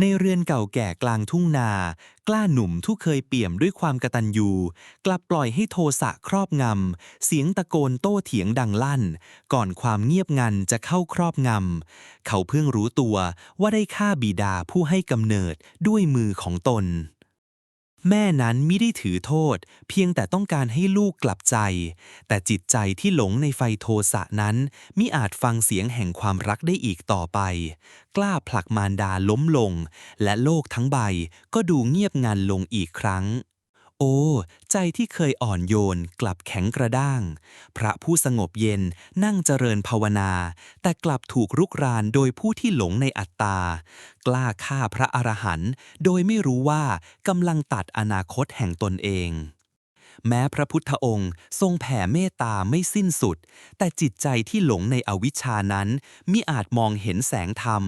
ในเรือนเก่าแก่กลางทุ่งนา กล้าหนุ่มทุ่เคยเปี่ยมด้วยความกระตันยูกลับปล่อยให้โทสะครอบงำ เสียงตะโกนโต้เถียงดังลั่น ก่อนความเงียบงันจะเข้าครอบงำ เขาเพิ่งรู้ตัวว่าได้ฆ่าบิดาผู้ให้กำเนิดด้วยมือของตน แม่นั้นไม่ได้ถือโทษ เพียงแต่ต้องการให้ลูกกลับใจ แต่จิตใจที่หลงในไฟโทสะนั้นมิอาจฟังเสียงแห่งความรักได้อีกต่อไป กล้าผลักมารดาล้มลง และโลกทั้งใบก็ดูเงียบงันลงอีกครั้ง โอ้ ใจที่เคยอ่อนโยนกลับแข็งกระด้าง พระผู้สงบเย็นนั่งเจริญภาวนา แต่กลับถูกรุกรานโดยผู้ที่หลงในอัตตา กล้าฆ่าพระอรหันต์โดยไม่รู้ว่ากำลังตัดอนาคตแห่งตนเอง แม้พระพุทธองค์ ทรงแผ่เมตตาไม่สิ้นสุด แต่จิตใจที่หลงในอวิชชานั้นมิอาจมองเห็นแสงธรรม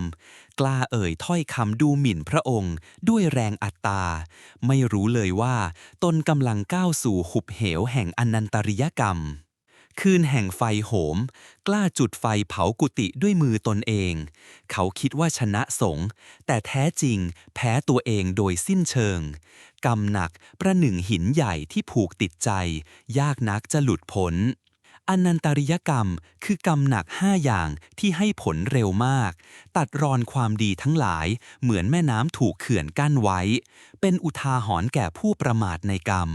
กล้าเอ่ยถ้อยคำดูหมิ่นพระองค์ ด้วยแรงอัตตา ไม่รู้เลยว่า ตนกำลังก้าวสู่หุบเหวแห่งอนันตริยกรรม คืนแห่งไฟโหม กล้าจุดไฟเผากุฏิด้วยมือตนเอง เขาคิดว่าชนะสงฆ์แต่แท้จริงแพ้ตัวเองโดยสิ้นเชิง กรรมหนักประหนึ่งหินใหญ่ที่ผูกติดใจ ยากนักจะหลุดพ้นอนันตริยกรรมคือกรรมหนักห้าอย่างที่ให้ผลเร็วมาก ตัดรอนความดีทั้งหลายเหมือนแม่น้ำถูกเขื่อนกั้นไว้ เป็นอุทาหรณ์แก่ผู้ประมาทในกรรม